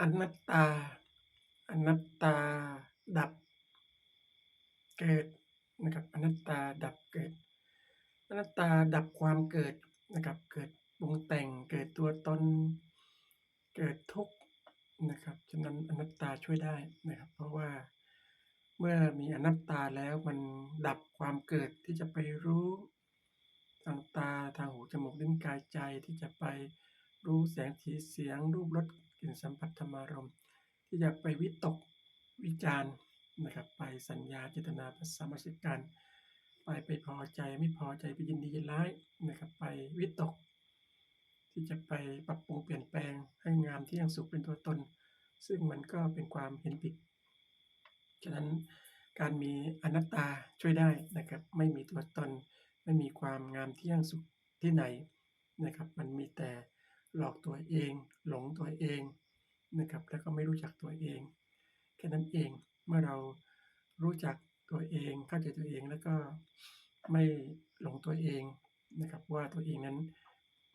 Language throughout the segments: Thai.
อนัตตา อนัตตา ดับ เกิดนะครับ อนัตตาดับเกิด อนัตตาดับความเกิดนะครับ เกิดปรุงแต่ง เกิดตัวตน เกิดทุกข์นะครับ ฉะนั้นอนัตตาช่วยได้นะครับ เพราะว่าเมื่อมีอนัตตาแล้วมันดับความเกิดที่จะไปรู้ทางตาทางหูจมูกลิ้นกายใจที่จะไปรู้แสงสีเสียงรูปรส กินสัมผัสธรรมารมที่จะไปวิตกวิจารณ์นะครับไปสัญญาเจตนาภาษามสิการไปไปพอใจไม่พอใจไปยินดียินร้ายนะครับไปวิตก ที่จะไปปรับปรุงเปลี่ยนแปลงให้งามที่ยังสุขเป็นตัวตน ซึ่งมันก็เป็นความเห็นผิดฉะนั้นการมีอนัตตาช่วยได้นะครับไม่มีตัวตน ไม่มีความงามเที่ยงสุขที่ไหนนะครับมันมีแต่ หลอกตัวเอง หลงตัวเองนะครับแล้วก็ไม่รู้จักตัวเอง แค่นั้นเองเมื่อเรารู้จักตัวเองเข้าใจตัวเองแล้วก็ไม่หลงตัวเองนะครับว่าตัวเองนั้น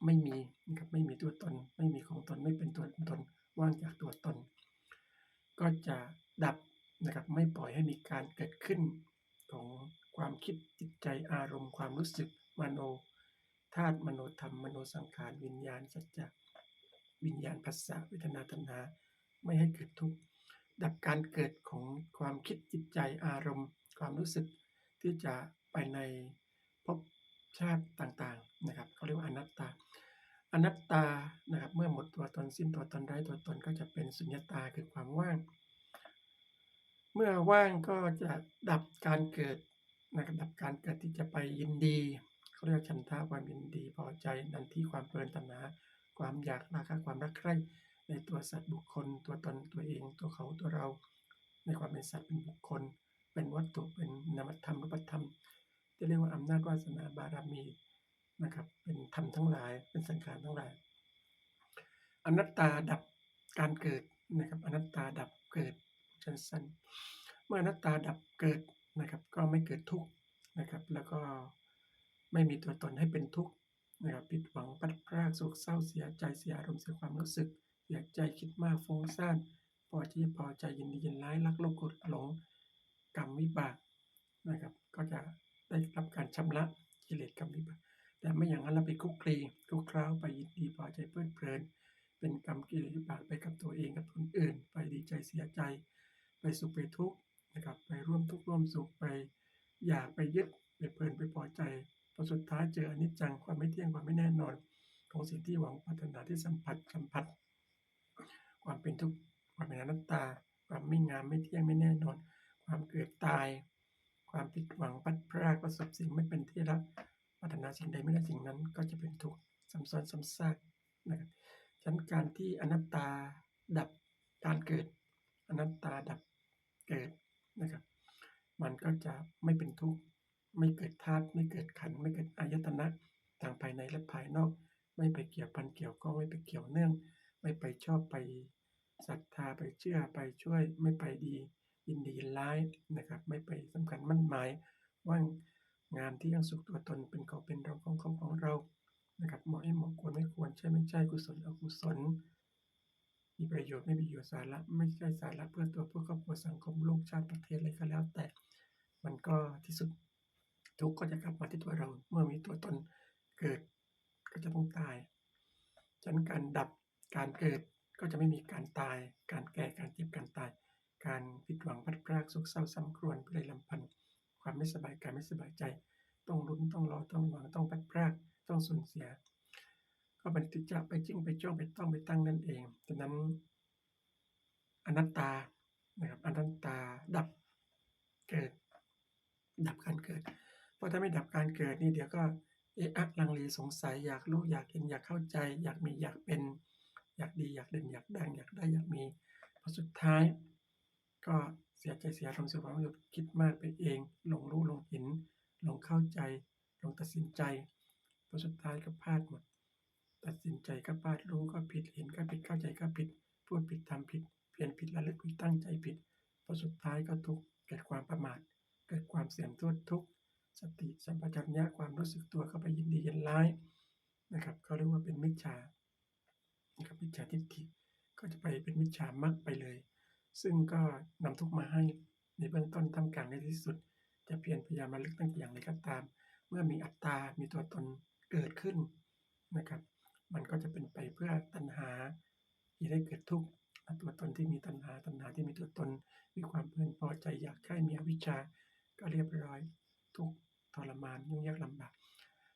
ไม่มีนะครับไม่มีตัวตน ไม่มีของตนไม่เป็นตัวตนว่างจากตัวตน ก็จะดับนะครับไม่ปล่อยให้มีการเกิดขึ้นของความคิดจิตใจอารมณ์ความรู้สึกมโน ธาตุมโนธรรมมโนสังขารวิญญาณสัจจะวิญญาณผัสสะเวทนาตัณหาไม่ให้เกิดทุกข์ดับการเกิดของความคิดจิตใจอารมณ์ ความรู้สึกที่จะไปในภพชาติต่างๆนะครับเขาเรียกว่าอนัตตา อนัตตานะครับเมื่อหมดตัวตนสิ้นตัวตนไร้ตัวตนก็จะเป็นสุญญตาคือความว่าง เมื่อว่างก็จะดับการเกิดนะครับดับการเกิดที่จะไปยินดี เขาเรียกว่าฉันทะความยินดีพอใจนันทิความเพลินตัณหาความอยากราคะความรักใคร่ในตัวสัตว์บุคคล ตัวตนตัวเอง ตัวเขาตัวเรา ในความเป็นสัตว์เป็นบุคคล เป็นวัตถุเป็นนามธรรมรูปธรรมที่เรียกว่าอำนาจวาสนาบารมีนะครับเป็นธรรมทั้งหลายเป็นสังขารทั้งหลาย อนัตตาดับการเกิดนะครับอนัตตาดับเกิดสั้นเมื่ออนัตตาดับเกิดนะครับก็ไม่เกิดทุกข์นะครับแล้วก็ ไม่มีตัวตนให้เป็นทุกข์นะครับผิดหวังพลัดพรากโศกเศร้าเสียใจเสียอารมณ์เสียความรู้สึกเสียใจคิดมากฟุ้งซ่านพอที่พอใจยินดียินร้ายรักโลภโกรธหลงกรรมวิบากนะครับ ก็จะได้รับการชำระกิเลสกรรมวิบากแต่ไม่อย่างนั้นเราไปคุกคลีคุกคล้าไปยินดีพอใจเพลิดเพลิน เป็นกรรมกิเลสวิบากไปกับตัวเองกับคนอื่น ไปดีใจเสียใจ ไปสุขไปทุกข์นะครับไปร่วมทุกข์ร่วมสุขไปอยากไปยึดไปเพลินไปพอใจ พอสุดท้ายเจออนิจจังความไม่เที่ยงความไม่แน่นอน ของสิ่งที่หวังปรารถนาที่สัมผัสสัมผัส ความเป็นทุกข์ความเป็นอนัตตา ความไม่งามไม่เที่ยงไม่แน่นอน ความเกิดตาย ความผิดหวังพัดพรากประสบสิ่งไม่เป็นที่รักปรารถนาสิ่งใดไม่ได้สิ่งนั้น ก็จะเป็นทุกข์ซ้ำซ้อนซ้ำซากนะครับชั้นการที่อนัตตาดับการเกิด อนัตตาดับเกิดนะครับ มันก็จะไม่เป็นทุกข์ ไม่เกิดธาตุไม่เกิดขันไม่เกิดอายตนะทางภายในและภายนอก ไม่ไปเกี่ยวพันเกี่ยวข้องไม่ไปเกี่ยวเนื่อง ไม่ไปชอบไปศรัทธาไปเชื่อไปช่วยไม่ไปดียินดียินร้ายนะครับ ไม่ไปสำคัญมั่นหมายว่างามที่ยังสุขตัวตนเป็นเขาเป็นเราของเขาของเรานะครับเหมาะไม่เหมาะควรไม่ควรใช่ไม่ใช่กุศลอกุศล มีประโยชน์ไม่มีประโยชน์สาระไม่ใช่สาระเพื่อตัวเพื่อครอบครัวสังคมโลกชาติประเทศอะไรก็แล้วแต่ มันก็ที่สุด ทุกข์ก็จะกลับมาที่ตัวเรา เมื่อมีตัวตนเกิดก็จะต้องตายฉะนั้นการดับการเกิดก็จะไม่มีการตาย การแก่การเจ็บการตาย การผิดหวังพลัดพรากโศกเศร้าซ้ำครวญพิไรลำพันธ์ความไม่สบายกายไม่สบายใจ ต้องลุ้นต้องรอต้องหวังต้องพลัดพรากต้องสูญเสีย ก็เป็นที่จะไปจิ้งไปจ้องไปต้องไปตั้งนั่นเองฉะนั้นอนัตตานะครับอนัตตาดับเกิดดับการเกิด ราะถ้าไม่ดับการเกิดนี่เดี๋ยวก็เอะอะลังเลสงสัยอยากรู้อยากเห็นอยากเข้าใจ อยากมีอยากเป็น อยากดีอยากเด่นอยากดังอยากได้อยากมีพอสุดท้าย ก็เสียใจเสียอารมณ์เสียความรู้สึกคิดมากไปเองหลงรู้หลงเห็นหลงเข้าใจหลงตัดสินใจพอสุดท้ายก็พลาดหมด ตัดสินใจก็พลาดรู้ก็ผิดเห็นก็ผิดเข้าใจก็ผิดพูดผิดทำผิดเพี้ยนผิดระลึกผิดตั้งใจผิดพอสุดท้ายก็ทุกข์เกิดความประมาทเกิดความเสื่อมโทษทุกข์ สติสัมปชัญญะความรู้สึกตัวเข้าไปยินดียินร้ายนะครับเขาเรียกว่าเป็นมิจฉานะครับมิจฉาทิฏฐิก็จะไปเป็นมิจฉามรรคไปเลย ซึ่งก็นำทุกมาให้ในเบื้องต้นท่ามกลางในที่สุด จะเพียรพยายามระลึกตั้งแต่อย่างไรก็ตาม เมื่อมีอัตตา มีตัวตนเกิดขึ้นนะครับ มันก็จะเป็นไปเพื่อตัณหาที่ได้เกิดทุกข์ตัวตนที่มีตัณหาตัณหาที่มีตัวตน มีความเพลินพอใจอยากใคร่มีอวิชชาก็เรียบร้อยทุกข ทรมานยุ่งยากลำบาก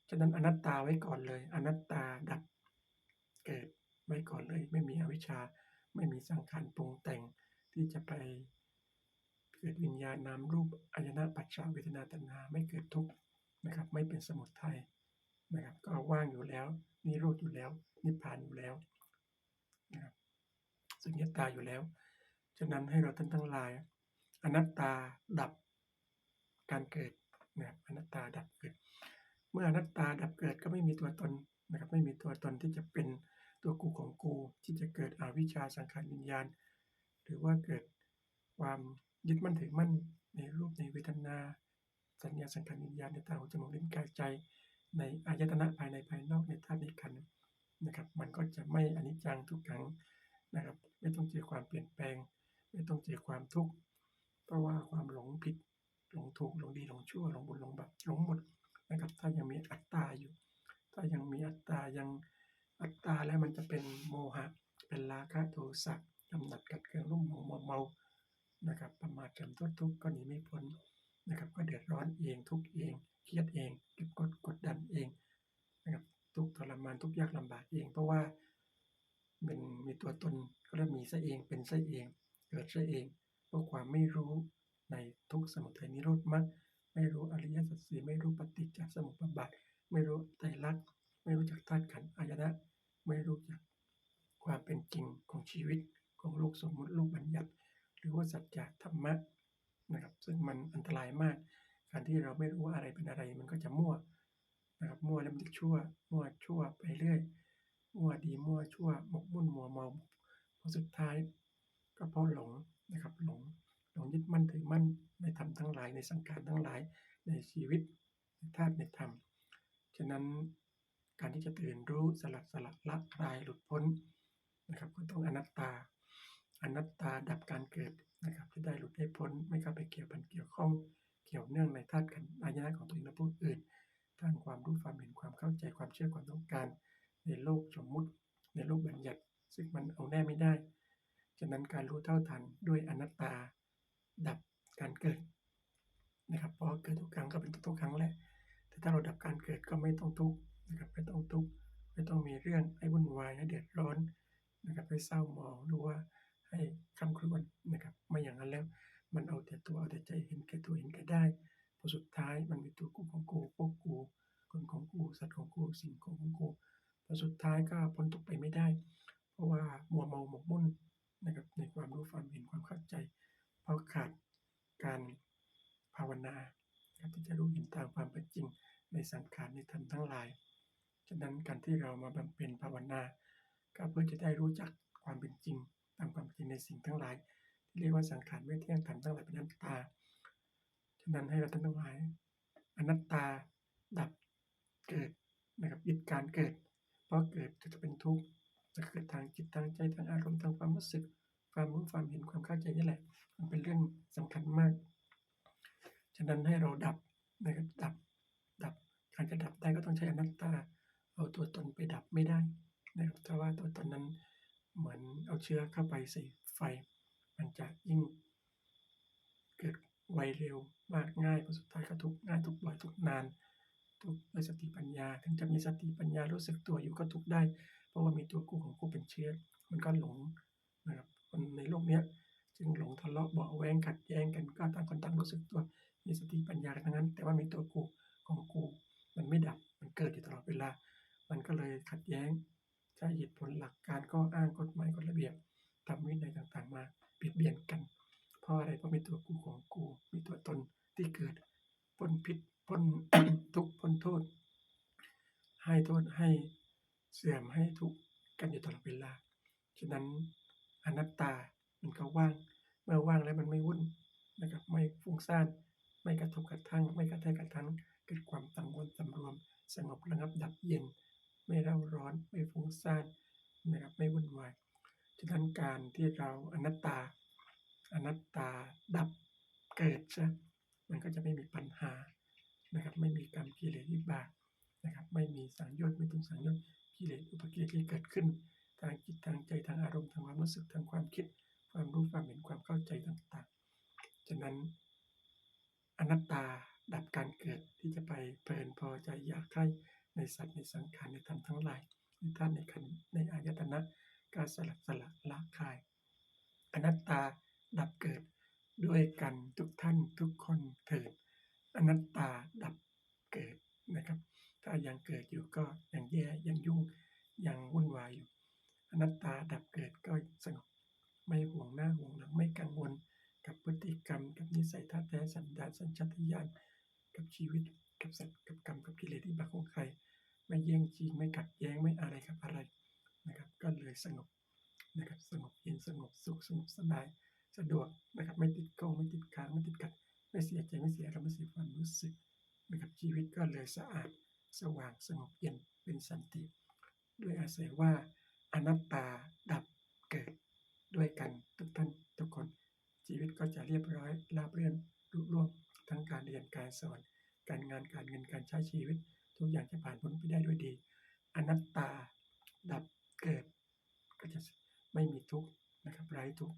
ฉะนั้นอนัตตาไว้ก่อนเลย อนัตตาดับเกิดไว้ก่อนเลย ไม่มีอวิชชา ไม่มีสังขารปรุงแต่งที่จะไปเกิดวิญญาณนามรูปอายนะปัจจาเวทนาตัณหาไม่เกิดทุกข์นะครับ ไม่เป็นสมุทัยนะครับ ก็ว่างอยู่แล้วนิโรธอยู่แล้ว นิพพานอยู่แล้วนะครับสุญญตาอยู่แล้ว ฉะนั้นให้เราท่านทั้งหลาย อนัตตาดับการเกิด นะครับอนัตตาดับเกิด เมื่ออนัตตาดับเกิดก็ไม่มีตัวตนนะครับไม่มีตัวตนที่จะเป็นตัวกูของกูที่จะเกิดอวิชชาสังขารวิญญาณ หรือว่าเกิดความยึดมั่นถือมั่นในรูปในเวทนา สัญญาสังขารวิญญาณในตาหูจมูกลิ้นกายใจ ในอายตนะภายในภายนอกในธาตุในขันนะครับ มันก็จะไม่อนิจจังทุกขังนะครับ ไม่ต้องเจอความเปลี่ยนแปลง ไม่ต้องเจอความทุกข์เพราะว่าความหลงผิด หลงถูกหลงดีหลงชั่วหลงบุญหลงบาปหลงหมดนะครับถ้ายังมีอัตตาอยู่ ถ้ายังมีอัตตายังอัตตาแล้วมันจะเป็นโมหะ เป็นราคะโทสะกำหนัดกัดเกลืองรุ่มหมองเมานะครับประมาทจำทุกทุกก็หนีไม่พ้นนะครับก็เดือดร้อนเองทุกเองเครียดเองเก็บกดกดดันเองนะครับทุกทรมานทุกยากลำบากเอง เพราะว่าเป็นมีตัวตนก็เริ่มมีซะเองเป็นซะเอง เกิดซะเองเพราะความไม่รู้ ในทุกสมุทัยนิโรธมรรคไม่รู้อริยสัจสี่ไม่รู้ปฏิจจสมุปบาท ไม่รู้ไตรลักษณ์ไม่รู้จักธาตุขันธ์อายนะ ไม่รู้จักความเป็นจริงของชีวิตของโลกสมมติโลกบัญญัติ หรือว่าสัจจะธรรมะนะครับซึ่งมันอันตรายมาก การที่เราไม่รู้ว่าอะไรเป็นอะไรมันก็จะมั่วนะครับมั่วแล้วมันจะชั่วมั่วชั่วไปเรื่อยมั่วดีมั่วชั่วหมกมุ่นมัวเมาพอสุดท้ายก็เพราะหลงนะครับหลง งยึดมั่นถือมั่นในธรรมทั้งหลายในสังขารทั้งหลายในชีวิตในธาตุในธรรม ฉะนั้นการที่จะตื่นรู้สลัดสลัดละคลายหลุดพ้นนะครับก็ต้องอนัตตา อนัตตาดับการเกิดนะครับที่ได้หลุดได้พ้นไม่เข้าไปเกี่ยวพันเกี่ยวข้องเกี่ยวเนื่องในธาตุขันธ์อายะของตัวเองและผู้อื่นทางความรู้ความเห็นความเข้าใจความเชื่อความต้องการ ในโลกสมมุติ ในโลกบัญญัติ ซึ่งมันเอาแน่ไม่ได้ ฉะนั้นการรู้เท่าทันด้วยอนัตตา ดับการเกิดนะครับเพราะเกิดทุกครั้งก็เป็นทุกครั้งแหละแต่ถ้าเราดับการเกิดก็ไม่ต้องทุกข์นะครับไม่ต้องทุกข์ไม่ต้องมีเรื่องให้วุ่นวายให้เดือดร้อนนะครับให้เศร้าหมองหรือว่าให้คำครวญนะครับไม่อย่างนั้นแล้วมันเอาแต่ตัวเอาแต่ใจเห็นแก่ตัวเห็นแก่ได้พอสุดท้ายมันมีตัวกูของกูพวกกูคนของกูสัตว์ของกูสิ่งของของกูพอสุดท้ายก็พ้นทุกไปไม่ได้ เพราะว่ามัวเมาหมกมุ่นนะครับในความรู้ความเห็นความเข้าใจ ราะขาดการภาวนาที่จะรู้เห็นตามความเป็นจริงในสังขารในธรรมทั้งหลาย ฉะนั้นการที่เรามาบำเพ็ญภาวนา ก็เพื่อจะได้รู้จักความเป็นจริง ตามความเป็นจริงในสิ่งทั้งหลาย ที่เรียกว่าสังขารไม่เที่ยงธรรมทั้งหลายเป็นอนัตตา ฉะนั้นให้เราทั้งหลายอนัตตาดับเกิดนะครับยึดการเกิด เพราะเกิดจะเป็นทุกข์จะเกิดทางจิตทางใจทางอารมณ์ทางความรู้สึก ความรู้ความเห็นความเข้าใจนี่แหละ มันเป็นเรื่องสำคัญมาก ฉะนั้นให้เราดับนะครับดับดับการจะดับได้ก็ต้องใช้อนัตตา เอาตัวตนไปดับไม่ได้นะครับถ้าว่าตัวตนนั้นเหมือนเอาเชื้อเข้าไปใส่ไฟ มันจะยิ่งเกิดไวเร็วมากง่ายพอสุดท้ายก็ทุกง่ายทุกบ่อยทุกนานทุกด้วยสติปัญญา ถึงจะมีสติปัญญารู้สึกตัวอยู่ก็ทุกได้ เพราะว่ามีตัวกูของกูเป็นเชื้อ มันก็หลงนะครับ คนในโลกเนี้ยจึงหลงทะเลาะเบาแวงขัดแย้งกันก็ต่างคนต่างรู้สึกตัวมีสติปัญญาทั้งนั้น แต่ว่ามีตัวกูของกูมันไม่ดับมันเกิดอยู่ตลอดเวลา มันก็เลยขัดแย้งใช้เหตุผลหลักการก็อ้างกฎหมายกฎระเบียบทำวินัยต่างๆมาเบียดเบียนกัน เพราะอะไรเพราะมีตัวกูของกู มีตัวตนที่เกิดพ้นพิษพ้นทุกพ้นโทษ ให้โทษให้เสื่อมให้ทุกข์กันอยู่ตลอดเวลา ฉะนั้น อนัตตา มันก็ว่าง เมื่อว่างแล้วมันไม่วุ่นนะครับ ไม่ฟุ้งซ่าน ไม่กระทบกระทั่ง ไม่กระแทกกระทันเกิดความตั้งวนสำรวม สงบระงับดับเย็น ไม่เร่าร้อน ไม่ฟุ้งซ่านนะครับ ไม่วุ่นวาย ฉะนั้นการที่เราอนัตตา อนัตตาดับเกิดซะมันก็จะไม่มีปัญหานะครับ ไม่มีกรรมกิเลสวิบากนะครับ ไม่มีสังโยชน์ไม่ต้องสังโยชน์กิเลสอุปกิเลสที่เกิดขึ้น ทางจิตทางใจทางอารมณ์ทางความรู้สึกทางความคิด ความรู้ความเห็นความเข้าใจต่างๆ ฉะนั้นอนัตตาดับการเกิดที่จะไปเพลินพอใจอยากใครในสัตว์ในสังขารในธรรมทั้งหลายในธาตุในขันในอายตนะการสลัดสละละคาย อนัตตาดับเกิดด้วยกันทุกท่านทุกคนเถิดอนัตตาดับเกิดนะครับ ถ้ายังเกิดอยู่ก็ยังแย่ยังยุ่งยังวุ่นวายอยู่ อนัตตาดับเกิดก็สงบไม่ห่วงหน้าห่วงหลังไม่กังวลกับพฤติกรรม กับนิสัยท่าแท้สันดานสัญชาตญาณกับชีวิตกับสัตว์กับกรรมกับกิเลสที่บากของใคร ไม่แย่งชิงไม่ขัดแย้งไม่อะไรกับอะไรนะครับก็เลยสงบนะครับสงบเย็นสงบสุขสงบสบายสะดวกนะครับไม่ติดก้องไม่ติดค้างไม่ติดขัด ไม่เสียใจไม่เสียอารมณ์ไม่เสียความรู้สึกนะครับชีวิตก็เลยสะอาดสว่างสงบเย็นเป็นสันติ ด้วยอาศัยว่า นัตตาดับเกิดด้วยกันทุกท่านทุกคน ชีวิตก็จะเรียบร้อยราบเรื่อนรุ่ร่วงทั้งการเรียนการสอน การงานการเงินการใช้ชีวิต ทุกอย่างจะผ่านพ้นไปได้ด้วยดี อนัตตาดับเกิด ก็จะไม่มีทุกข์นะครับไร้ทุกข์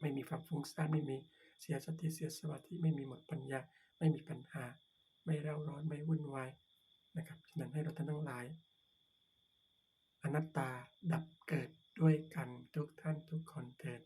ไม่มีความฟุ้งซ่านไม่มีเสียสติเสียสมาธิไม่มีหมดปัญญา ไม่มีปัญหา ไม่เร่าร้อนไม่วุ่นวายนะครับฉะนั้นให้เราท่านทั้งหลาย นัตตาดับเกิดด้วยกันทุกท่านทุกคนเถิด